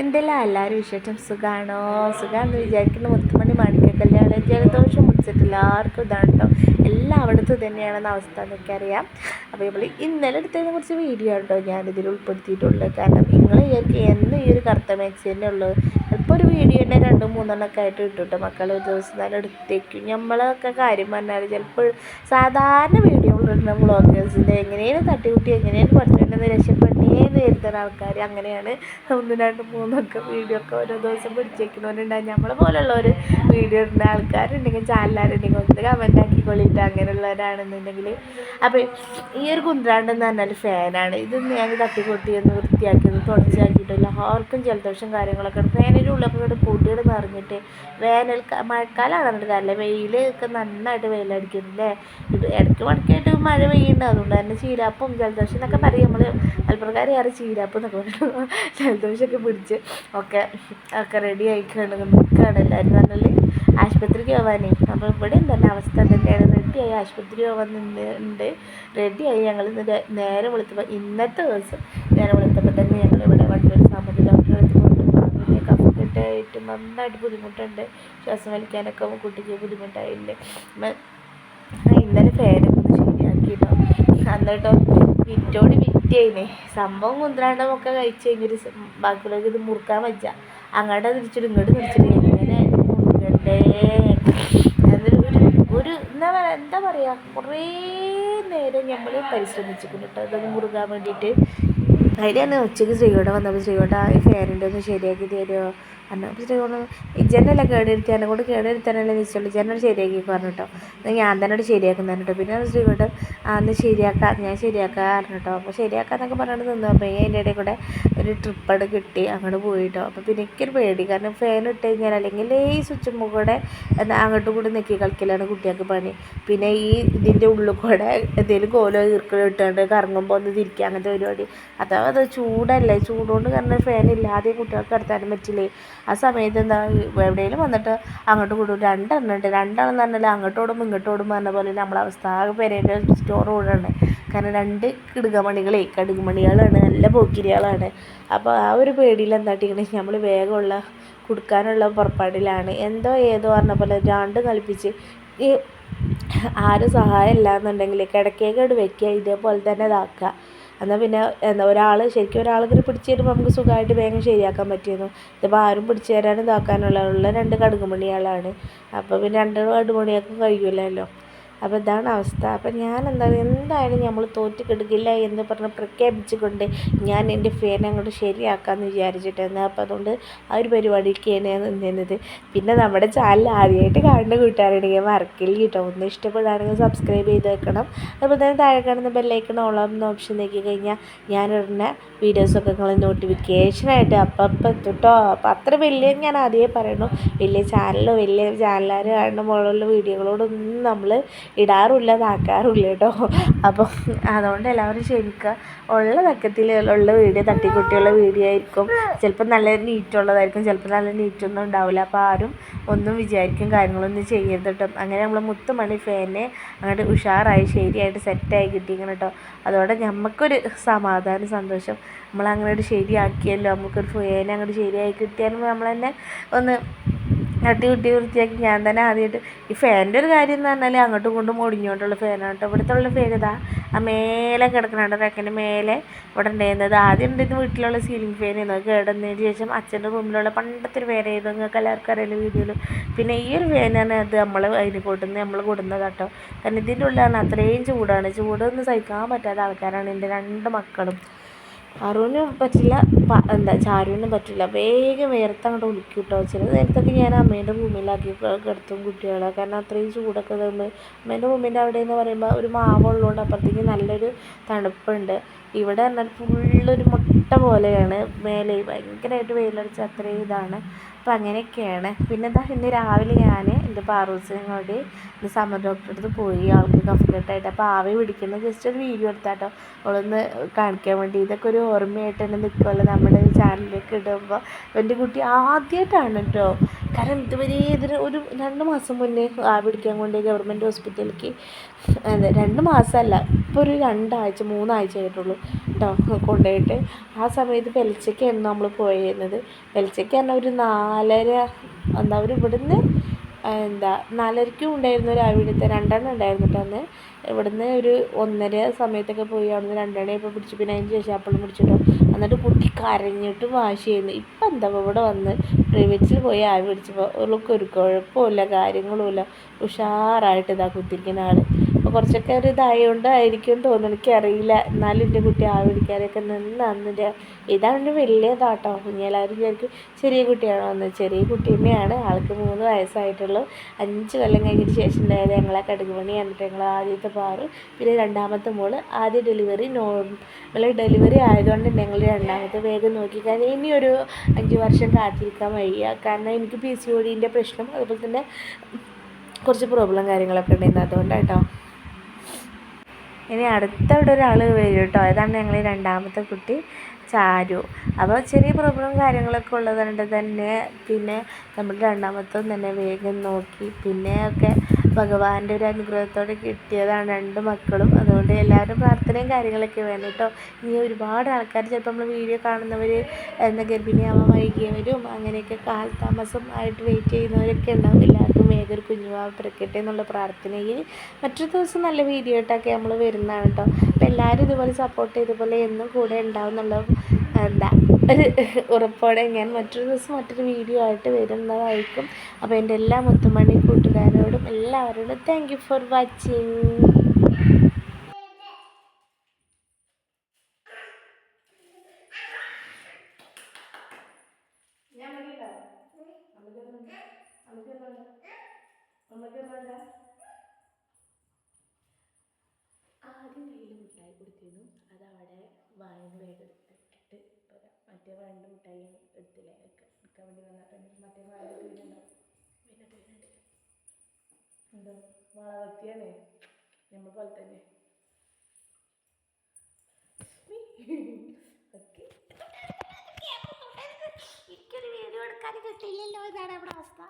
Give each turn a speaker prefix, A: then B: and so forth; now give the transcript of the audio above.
A: എന്തെല്ലാം എല്ലാവരും വിശേഷം സുഖമാണോ സുഖമാണെന്ന് വിചാരിക്കുന്ന. മുത്തുമണി മാണിക്ക കല്യാണം ജലദോഷം പിടിച്ചിട്ടില്ല ആർക്കും ഇതാണ് കേട്ടോ അവിടുത്തെ തന്നെയാണെന്ന അവസ്ഥ അറിയാം. അപ്പോൾ നമ്മൾ ഇന്നലെ എടുത്തതിനെ കുറിച്ച് വീഡിയോ കേട്ടോ ഞാനിതിൽ ഉൾപ്പെടുത്തിയിട്ടുള്ളത് കാരണം നിങ്ങൾ വിചാരിക്കും എന്ന് ഈ ഒരു കറുത്ത മാക്സി തന്നെ ഉള്ളൂ. ചിലപ്പോൾ ഒരു വീഡിയോ തന്നെ രണ്ടും മൂന്നെണ്ണമൊക്കെ ആയിട്ട് ഇട്ടു കേട്ടോ മക്കൾ ഒരു ദിവസം തന്നെ എടുത്തേക്കും. നമ്മളൊക്കെ കാര്യം പറഞ്ഞാൽ ചിലപ്പോൾ സാധാരണ വീഡിയോ ഇടുന്ന വ്ളോഗേഴ്സിന്റെ എങ്ങനെയാണ് തട്ടിക്കുട്ടി എങ്ങനെയാണ് പഠിച്ചിട്ടുണ്ടെന്ന് രക്ഷപ്പെട്ടേ എന്ന് ആൾക്കാർ അങ്ങനെയാണ് ഒന്ന് രണ്ട് മൂന്നൊക്കെ വീഡിയോ ഒക്കെ ഓരോ ദിവസം പിടിച്ചേക്കുന്നവരുണ്ടാകും നമ്മളെ പോലുള്ളവർ വീഡിയോ ഇടുന്ന ആൾക്കാരുണ്ടെങ്കിൽ ചാനലാരുണ്ടെങ്കിൽ ഒന്ന് കമന്റ് ആക്കിക്കൊള്ളിട്ട് അങ്ങനെയുള്ളവരാണെന്നുണ്ടെങ്കിൽ അപ്പോൾ ഈ ഒരു കുന്ത്രാണ്ട് എന്ന് പറഞ്ഞാൽ ഫാനാണ്. ഇത് ഞാൻ തട്ടിക്കൊട്ടി ഒന്ന് വൃത്തിയാക്കിയത് തുടച്ചാക്കിയിട്ടില്ല ആർക്കും ജലദോഷം കാര്യങ്ങളൊക്കെ ഫാനിന്റെ ഉള്ളൊക്കെ ഇവിടെ പൊടിയുടെ നിറഞ്ഞിട്ട് വേനൽ മഴക്കാലമാണ് എന്നിട്ട് കാരണം വെയിൽ ഒക്കെ നന്നായിട്ട് വെയിലടിക്കുന്നില്ലേ ഇത് ഇടയ്ക്ക് മണിക്കായിട്ട് മഴ പെയ്യുന്നുണ്ട്. അതുകൊണ്ട് തന്നെ ചീരാപ്പും ജലദോഷം എന്നൊക്കെ പറയും. നമ്മൾ മലപ്പുറക്കാർ ആറ് ചീരാപ്പ് എന്നൊക്കെ പറഞ്ഞു ജലദോഷമൊക്കെ പിടിച്ച് ഒക്കെ ഒക്കെ റെഡി ആയിക്കാണ് നിൽക്കുകയാണ് എല്ലാവരും പറഞ്ഞാൽ ആശുപത്രിക്ക് പോകാനേ അപ്പോൾ ഇവിടെ തന്നെ അവസ്ഥ തന്നെയാണ് റെഡിയായി ആശുപത്രി പോകാൻ നിന്നുണ്ട് റെഡിയായി ഞങ്ങൾ ഇന്ന് നേരെ വിളിച്ചപ്പോൾ ഇന്നത്തെ ദിവസം നേരെ വിളിച്ചപ്പോൾ തന്നെ ഞങ്ങൾ ഇവിടെ വണ്ടൂർ സാമ്പത്തിക ഡോക്ടറെ അടുത്ത് കഫക്കെട്ടായിട്ട് നന്നായിട്ട് ബുദ്ധിമുട്ടുണ്ട് ശ്വാസം വലിക്കാനൊക്കെ കുട്ടിക്ക് ബുദ്ധിമുട്ടായില്ലേ ഇന്നലെ ഫാനൊക്കെ ഒന്ന് ശരിയാക്കിയിട്ടോ എന്നിട്ടോ വിറ്റേനെ സംഭവം കുന്ത്രാണ്ടമൊക്കെ കഴിച്ച് കഴിഞ്ഞൊരു സ- ബാക്കിയുള്ളവർക്ക് ഇത് മുറുക്കാൻ വെച്ച അങ്ങോട്ട് തിരിച്ചിട്ട് ഇങ്ങോട്ട് തിരിച്ചിട്ട് എങ്ങനെ ഒരു എന്താ പറയുക എന്താ പറയുക കുറേ നേരം നമ്മൾ പരിശ്രമിച്ചിട്ടുണ്ട് കേട്ടോ അതൊന്ന് മുറുകാൻ വേണ്ടിയിട്ട്. അതിലാണ് ഉച്ചയ്ക്ക് ശ്രീകോട്ട വന്നപ്പോൾ ശ്രീകോട്ട ഈ ഫാനിന്റെ ഒന്ന് ശരിയാക്കി തരുമോ അപ്പോൾ ശ്രീകോട്ട ജനല കേടിരുത്തി എന്നെ കൊണ്ട് കേടിരുത്താനല്ലേ വെച്ചുള്ളൂ ജനൽ ശരിയാക്കി പറഞ്ഞു കേട്ടോ എന്നാൽ ഞാൻ തന്നെ ശരിയാക്കുന്നതാണ് കേട്ടോ പിന്നെ ശ്രീകോട്ടൻ ആ ഒന്ന് ശരിയാക്കാം ഞാൻ ശരിയാക്കാം പറഞ്ഞു കേട്ടോ അപ്പോൾ ശരിയാക്കാന്നൊക്കെ പറഞ്ഞിട്ട് നിന്നു. അപ്പോൾ അതിന്റെ ഇടയിൽ കൂടെ ഒരു ട്രിപ്പട് കിട്ടി അങ്ങോട്ട് പോയിട്ടോ. അപ്പോൾ പിന്നെ എനിക്കൊരു പേടി. കാരണം ഫാൻ ഇട്ട് കഴിഞ്ഞാൽ അല്ലെങ്കിൽ ഈ സ്വിച്ച് കൂടെ അങ്ങോട്ടും കൂടെ നെക്കി കളിക്കലാണ് കുട്ടികൾക്ക് പണി. പിന്നെ ഈ ഇതിന്റെ ഉള്ളിൽ കൂടെ എന്തെങ്കിലും കോലോ ഈർക്കലോ ഇട്ടുകൊണ്ട് കറങ്ങുമ്പോൾ ഒന്ന് തിരിക്കുക അങ്ങനത്തെ പരിപാടി. അഥവാ അത് ചൂടല്ലേ? ചൂടുകൊണ്ട് കാരണം ഫാൻ ഇല്ലാതെ കുട്ടികൾക്ക് കിടത്താനും പറ്റില്ലേ? ആ സമയത്ത് എന്താ എവിടെയെങ്കിലും വന്നിട്ട് അങ്ങോട്ട് കൂടും രണ്ടെണ്ണമുണ്ട് രണ്ടെണ്ണം എന്ന് പറഞ്ഞാൽ അങ്ങോട്ട് ഓടും ഇങ്ങോട്ട് ഓടും പറഞ്ഞ പോലെ നമ്മളെ അവസ്ഥ ആകെ പേരേന്റെ സ്റ്റോർ ഓടാണ് കാരണം രണ്ട് കിടുകമണികളെ കടുകുമണികളാണ് നല്ല പോക്കിരികളാണ്. അപ്പോൾ ആ ഒരു പേടിയിൽ എന്താട്ടിക്കണേ നമ്മൾ വേഗമുള്ള കൊടുക്കാനുള്ള പുറപ്പാടിലാണ്. എന്തോ ഏതോ പറഞ്ഞ പോലെ രണ്ട് കളിപ്പിച്ച് ഈ ആരും സഹായം ഇല്ല എന്നുണ്ടെങ്കിൽ കിടക്കേക്കോട് വെക്കുക. ഇതേപോലെ തന്നെ ഇതാക്കുക. എന്നാൽ പിന്നെ എന്താ ഒരാൾ ശരിക്കും ഒരാളിങ്ങനെ പിടിച്ച് തരുമ്പോൾ നമുക്ക് സുഖമായിട്ട് വേഗം ശരിയാക്കാൻ പറ്റിയിരുന്നു. ഇതിപ്പോൾ ആരും പിടിച്ച് തരാനും ഇതാക്കാനുള്ള രണ്ട് കടുകുമണികളാണ് അപ്പോൾ പിന്നെ രണ്ട് കടുകുമണിയാക്കും കഴിയുമല്ലോ അപ്പോൾ ഇതാണ് അവസ്ഥ. അപ്പം ഞാൻ എന്താ എന്തായാലും നമ്മൾ തോറ്റ് കിടക്കില്ല എന്ന് പറഞ്ഞ് പ്രഖ്യാപിച്ചുകൊണ്ട് ഞാൻ എന്റെ ഫാൻ അങ്ങോട്ട് ശരിയാക്കാമെന്ന് വിചാരിച്ചിട്ടായിരുന്നു അപ്പോൾ അതുകൊണ്ട് ആ ഒരു പരിപാടി ഞാൻ നിന്നത്. പിന്നെ നമ്മുടെ ചാനൽ ആദ്യമായിട്ട് കാണുന്ന കൂട്ടുകാരുണ്ടെങ്കിൽ മറക്കില്ല കേട്ടോ. ഒന്ന് ഇഷ്ടപ്പെടുകയാണെങ്കിൽ സബ്സ്ക്രൈബ് ചെയ്ത് വെക്കണം. അതുപോലെ തന്നെ താഴെ കാണുന്ന ബെല്ലൈക്കൺ ഓളം എന്ന ഓപ്ഷൻ നോക്കി കഴിഞ്ഞാൽ ഞാൻ ഉടനെ വീഡിയോസൊക്കെ നിങ്ങൾ നോട്ടിഫിക്കേഷനായിട്ട് അപ്പം എത്തുട്ടോ അപ്പം അത്ര വലിയ ഞാൻ ആദ്യമേ പറയണു. വലിയ ചാനലോ വലിയ ചാനലുകാർ കാണുന്ന പോലുള്ള വീഡിയോകളോടൊന്നും നമ്മൾ ഇടാറില്ല ഇതാക്കാറില്ല കേട്ടോ. അപ്പം അതുകൊണ്ട് എല്ലാവരും ക്ഷമിക്കുക. ഉള്ള തക്കത്തിൽ ഉള്ള വീഡിയോ തട്ടിക്കുട്ടിയുള്ള വീഡിയോ ചിലപ്പോൾ നല്ല നീറ്റുള്ളതായിരിക്കും ചിലപ്പോൾ നല്ല നീറ്റൊന്നും ഉണ്ടാവില്ല. അപ്പോൾ ആരും ഒന്നും വിചാരിക്കും കാര്യങ്ങളൊന്നും ചെയ്യരുത് കേട്ടോ. അങ്ങനെ നമ്മൾ മുത്തുമണി ഫാനെ അങ്ങോട്ട് ഉഷാറായി ശരിയായിട്ട് സെറ്റായി കിട്ടിയിരിക്കണം കേട്ടോ. അതോടെ നമുക്കൊരു സമാധാനം സന്തോഷം. നമ്മളങ്ങനെ ഒരു ശരിയാക്കിയല്ലോ. നമുക്കൊരു ഫാനെ അങ്ങോട്ട് ശരിയായി കിട്ടിയാലും നമ്മൾ തന്നെ ഒന്ന് തട്ടി കുട്ടി വൃത്തിയാക്കി. ഞാൻ തന്നെ ആദ്യമായിട്ട് ഈ ഫാനിന്റെ ഒരു കാര്യം എന്ന് പറഞ്ഞാൽ അങ്ങോട്ടും ഇങ്ങോട്ടും ഒടിഞ്ഞോണ്ടുള്ള ഫാനാണ് കേട്ടോ. ഇവിടുത്തെ ഫാൻ ഇതാ. ആ മേലെ കിടക്കണുണ്ട് റെക്കന്റെ മേലെ ഇവിടെ ഉണ്ടായിരുന്നത്. ആദ്യം ഉണ്ടായിരുന്ന വീട്ടിലുള്ള സീലിംഗ് ഫാൻ ആയിരുന്നു. കേടുന്നതിന് ശേഷം അച്ഛന്റെ റൂമിലുള്ള പണ്ടത്തെ ഒരു ഫാനായിരുന്നു നിങ്ങൾക്ക് എല്ലാവർക്കും അറിയാലും വീഡിയോയിൽ പിന്നെ ഈ ഒരു ഫാനാണ് അത് നമ്മൾ അതിന് കൊടുക്കുന്നത് നമ്മൾ കൂടുന്നത് കേട്ടോ. കാരണം ഇതിന്റെ ഉള്ളിലാണ് അത്രയും ചൂടാണ്. ചൂടൊന്നും സഹിക്കാൻ പറ്റാത്ത ആൾക്കാരാണ് എന്റെ രണ്ട് മക്കളും. അറുവിനും പറ്റില്ല എന്താ ചാരുവിനും പറ്റില്ല. വേഗം വേർത്ത് അങ്ങോട്ട് ഒലിക്കും കേട്ടോ ചില നേരത്തൊക്കെ ഞാൻ അമ്മേന്റെ ഭൂമിയിലാക്കി കിടത്തും കുട്ടികളെ. കാരണം അത്രയും ചൂടൊക്കെ തമ്മിൽ അമ്മേന്റെ ഭൂമിന്റെ അവിടെ എന്ന് പറയുമ്പോൾ ഒരു മാവുള്ളതുകൊണ്ട് അപ്പുറത്തേക്ക് നല്ലൊരു തണുപ്പുണ്ട്. ഇവിടെ എന്നാൽ ഫുള്ളൊരു മുട്ട പോലെയാണ്. മേലെ ഭയങ്കരമായിട്ട് വെയിലടിച്ച അത്രയും ഇതാണ്. അപ്പം അങ്ങനെയൊക്കെയാണ്. പിന്നെ എന്താ ഇന്ന് രാവിലെ ഞാൻ എന്റെ പാറൂസിനെ കൂടി ഇന്ന് സമ്മർ ഡോക്ടറെ അടുത്ത് പോയി. ആൾക്ക് കഫക്കെട്ടായിട്ട് അപ്പോൾ ആവി പിടിക്കുന്ന. ജസ്റ്റ് ഒരു വീഡിയോ എടുത്താട്ടോ. അവളൊന്ന് കാണിക്കാൻ വേണ്ടി. ഇതൊക്കെ ഒരു ഓർമ്മയായിട്ട് തന്നെ നിൽക്കുമല്ലോ നമ്മുടെ ചാനലിലേക്ക് ഇടുമ്പോൾ എന്റെ കുട്ടി ആദ്യമായിട്ടാണ് കേട്ടോ കാരണം ഇതുവരെ ഇതിന് ഒരു രണ്ട് മാസം മുന്നേ ആവി പിടിക്കാൻ കൊണ്ട് ഗവൺമെന്റ് ഹോസ്പിറ്റലിലേക്ക്. രണ്ട് മാസമല്ല. ഇപ്പോൾ ഒരു രണ്ടാഴ്ച മൂന്നാഴ്ച ആയിട്ടുള്ളൂ. കേട്ടോ കൊണ്ടുപോയിട്ട്. ആ സമയത്ത് വെളിച്ചയ്ക്കായിരുന്നു നമ്മൾ പോയിരുന്നത്. വെളിച്ചയ്ക്ക് പറഞ്ഞാൽ ഒരു നാലര എന്താ ഒരു ഇവിടുന്ന് എന്താ നാലരയ്ക്കും ഉണ്ടായിരുന്നു രാവിലത്തെ രണ്ടെണ്ണം ഉണ്ടായിരുന്നു കേട്ടോ ഇവിടുന്ന് ഒരു ഒന്നര സമയത്തൊക്കെ പോയി അവിടുന്ന് രണ്ടെണ്ണയപ്പോൾ പിടിച്ചു. പിന്നെ അതിന് ശേഷം അപ്പോഴും പിടിച്ചിട്ടോ. എന്നിട്ട് കുട്ടി കരഞ്ഞിട്ട് വാശി ചെയ്യുന്നു ഇപ്പം എന്താ ഇവിടെ വന്ന് പ്രൈവറ്റിൽ പോയി ആവി പിടിച്ചപ്പോൾ അവൾക്ക് ഒരു കുഴപ്പമില്ല കാര്യങ്ങളുമില്ല. ഉഷാറായിട്ട് ഇതാ കുത്തിരിക്കുന്ന ആൾ കുറച്ചൊക്കെ ഒരു ഇതായതുകൊണ്ട് ആയിരിക്കും തോന്നുന്നു. എനിക്കറിയില്ല. എന്നാലും എന്റെ കുട്ടി ആവി പിടിക്കാനൊക്കെ നിന്ന് അന്നിട്ട് ഇതാണ് വലിയതാട്ടോ. ഇനി എല്ലാവരും വിചാരിക്കും ചെറിയ കുട്ടിയാണോ എന്ന്. ചെറിയ കുട്ടി തന്നെയാണ്. ആൾക്ക് മൂന്ന് വയസ്സായിട്ടുള്ളൂ. അഞ്ച് കൊല്ലം കഴിഞ്ഞിട്ട് ശേഷം ഉണ്ടായത് ഞങ്ങളെ കടുകുമണി എന്നിട്ട് ഞങ്ങൾ ആദ്യത്തെ പാറ് പിന്നെ രണ്ടാമത്തെ മോൾ. ആദ്യ ഡെലിവറി നോർമൽ ഡെലിവറി ആയതുകൊണ്ട് ഞങ്ങൾ രണ്ടാമത്തെ വേഗം നോക്കി. കാരണം ഇനി ഒരു അഞ്ച് വർഷം കാത്തിരിക്കാൻ വയ്യ. കാരണം എനിക്ക് പി സി ഒ ഡിന്റെ പ്രശ്നം അതുപോലെ തന്നെ കുറച്ച് പ്രോബ്ലം കാര്യങ്ങളൊക്കെ ഉണ്ടായിരുന്നു അതുകൊണ്ടാട്ടോ. ഇനി അടുത്തവിടെ ഒരാൾ വരും കേട്ടോ. അതാണ് ഞങ്ങൾ രണ്ടാമത്തെ കുട്ടി. ചാരു. അപ്പോൾ ചെറിയ പ്രോബ്ലം കാര്യങ്ങളൊക്കെ ഉള്ളതുകൊണ്ട് തന്നെ പിന്നെ നമ്മൾ രണ്ടാമത്തും തന്നെ വേഗം നോക്കി. പിന്നെ ഒക്കെ ഭഗവാന്റെ ഒരു അനുഗ്രഹത്തോടെ കിട്ടിയതാണ് രണ്ട് മക്കളും. അതുകൊണ്ട് എല്ലാവരും പ്രാർത്ഥനയും കാര്യങ്ങളൊക്കെ വേണം കേട്ടോ. ഇനി ഒരുപാട് ആൾക്കാർ ചിലപ്പോൾ നമ്മൾ വീഡിയോ കാണുന്നവർ എന്താ ഗർഭിണിയാവാൻ വൈകിയവരും അങ്ങനെയൊക്കെ കാലതാമസം ആയിട്ട് വെയിറ്റ് ചെയ്യുന്നവരൊക്കെ ഉണ്ടാവും. എല്ലാവർക്കും വേഗം ഒരു കുഞ്ഞുവാവ് എന്നുള്ള പ്രാർത്ഥനയിൽ മറ്റൊരു ദിവസം നല്ല വീഡിയോ ആയിട്ടൊക്കെ നമ്മൾ വരുന്നതാണ് കേട്ടോ. എല്ലാവരും ഇതുപോലെ സപ്പോർട്ട് ചെയ്തപോലെ എന്നും കൂടെ ഉണ്ടാവും എന്നുള്ള എന്താ ഒരു ഉറപ്പോടെ ഞാൻ മറ്റൊരു ദിവസം മറ്റൊരു വീഡിയോ ആയിട്ട് വരുന്നതായിരിക്കും. അപ്പോൾ എന്റെ എല്ലാ മുത്തുമണി കൂട്ടുകാരോടും എല്ലാവരോടും താങ്ക് ഫോർ വാച്ചിങ് കയ്യിൽ മിഠായി കൊടുത്തിരുന്നു. അത് അവിടെ വായന എടുത്തിട്ട് വരാം മറ്റേ രണ്ട് മിഠായി എടുത്തില്ല? എടുക്കാൻ വേണ്ടി വന്നിട്ട് മറ്റേ വീണിട്ട് വീണിട്ട് എന്തോ വളവത്തിയാണ്. നമ്മൾ പോലെ തന്നെ. എനിക്കൊരു വീഡിയോ എടുക്കാൻ കിട്ടിയില്ലല്ലോ ഇതാണ് നമ്മുടെ അവസ്ഥ.